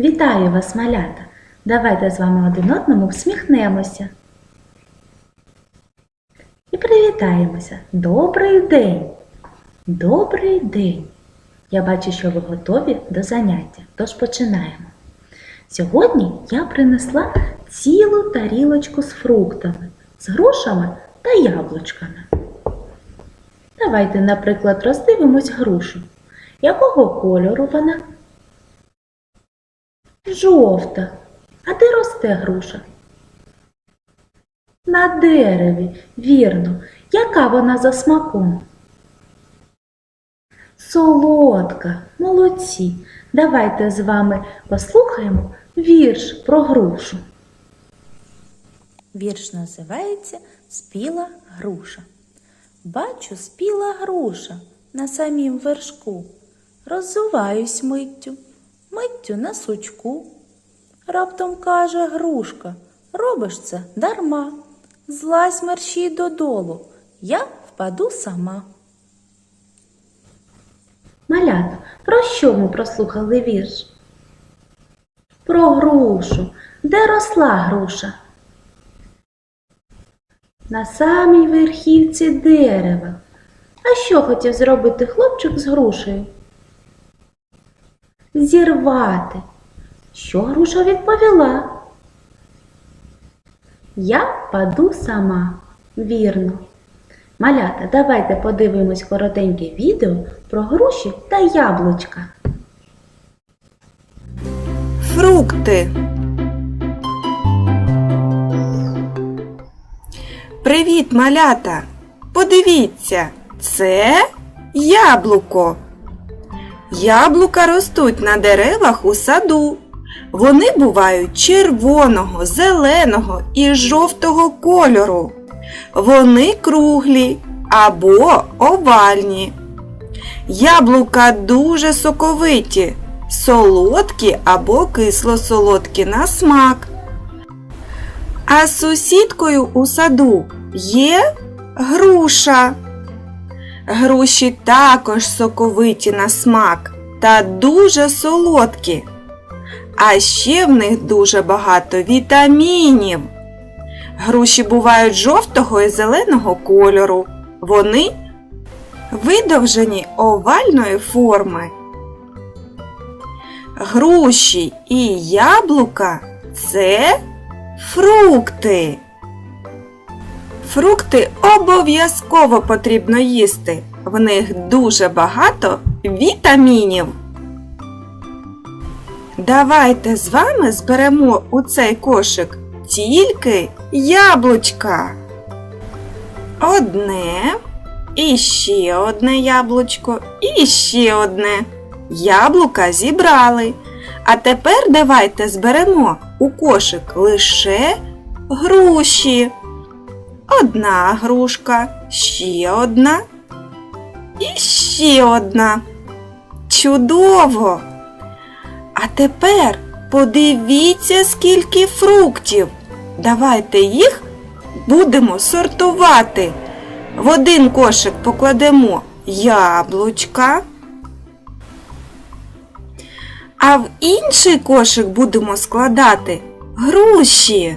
Вітаю вас, малята! Давайте з вами один одному всміхнемося. І привітаємося. Добрий день! Добрий день! Я бачу, що ви готові до заняття, тож починаємо. Сьогодні я принесла цілу тарілочку з фруктами, з грушами та яблучками. Давайте, наприклад, роздивимось грушу. Якого кольору вона? Жовта. А де росте груша? На дереві, вірно. Яка вона за смаком? Солодка, молодці. Давайте з вами послухаємо вірш про грушу. Вірш називається Спіла груша. Бачу, спіла груша на самім вершку. Роззуваюсь миттю, миттю на сучку. Раптом каже грушка, робиш це дарма. Злазь мерщій додолу, я впаду сама. Малята, про що ми прослухали вірш? Про грушу. Де росла груша? На самій верхівці дерева. А що хотів зробити хлопчик з грушею? Зірвати. Що груша відповіла? Я паду сама. Вірно. Малята, давайте подивимось коротеньке відео про груші та яблучка. Фрукти. Привіт, малята! Подивіться, це яблуко. Яблука ростуть на деревах у саду. Вони бувають червоного, зеленого і жовтого кольору. Вони круглі або овальні. Яблука дуже соковиті, солодкі або кисло-солодкі на смак. А сусідкою у саду є груша. Груші також соковиті на смак та дуже солодкі. А ще в них дуже багато вітамінів. Груші бувають жовтого і зеленого кольору. Вони видовжені овальної форми. Груші і яблука це фрукти. Фрукти обов'язково потрібно їсти. В них дуже багато вітамінів. Давайте з вами зберемо у цей кошик тільки яблучка. Одне, і ще одне яблучко, і ще одне. Яблука зібрали. А тепер давайте зберемо у кошик лише груші. Одна грушка, ще одна і ще одна. Чудово! А тепер подивіться, скільки фруктів. Давайте їх будемо сортувати. В один кошик покладемо яблучка, а в інший кошик будемо складати груші.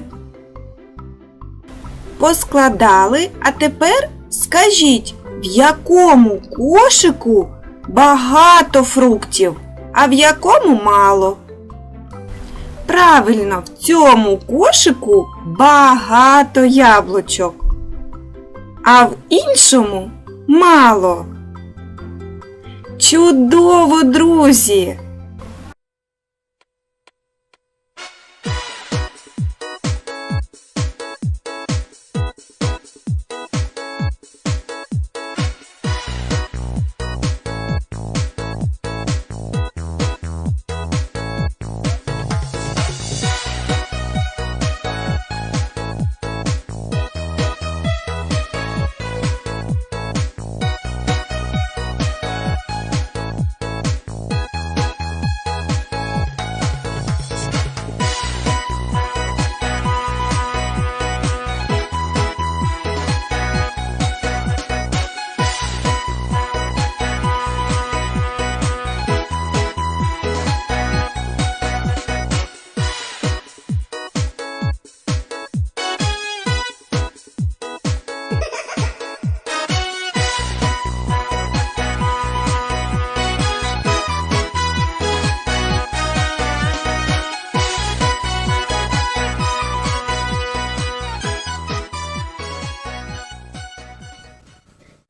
Поскладали, а тепер скажіть, в якому кошику багато фруктів, а в якому мало? Правильно, в цьому кошику багато яблучок, а в іншому мало. Чудово, друзі!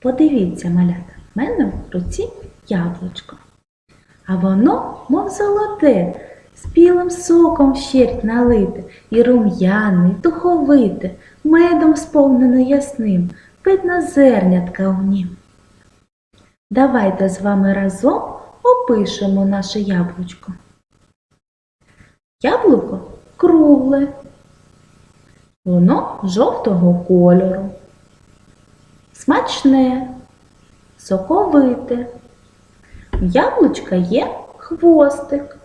Подивіться, малята, в мене в руці яблучко. А воно, мов золоте, з білим соком щерть налите, і рум'яне, і духовите, медом сповнено ясним, видно зернятка у нім. Давайте з вами разом опишемо наше яблучко. Яблуко кругле, воно жовтого кольору, смачне, соковите. У яблучка є хвостик.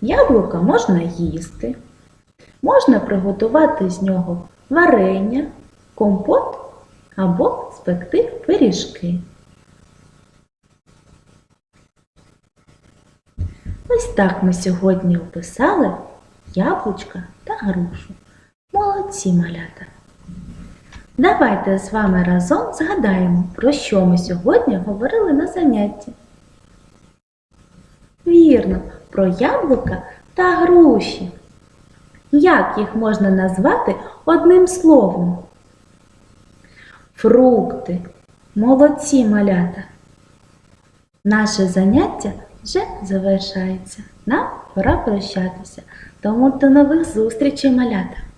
Яблука можна їсти, можна приготувати з нього варення, компот або спекти пиріжки. Ось так ми сьогодні описали яблучка та грушу. Молодці малята! Давайте з вами разом згадаємо, про що ми сьогодні говорили на занятті. Вірно, про яблука та груші. Як їх можна назвати одним словом? Фрукти. Молодці малята. Наше заняття вже завершається. Нам пора прощатися. Тому до нових зустрічей, малята!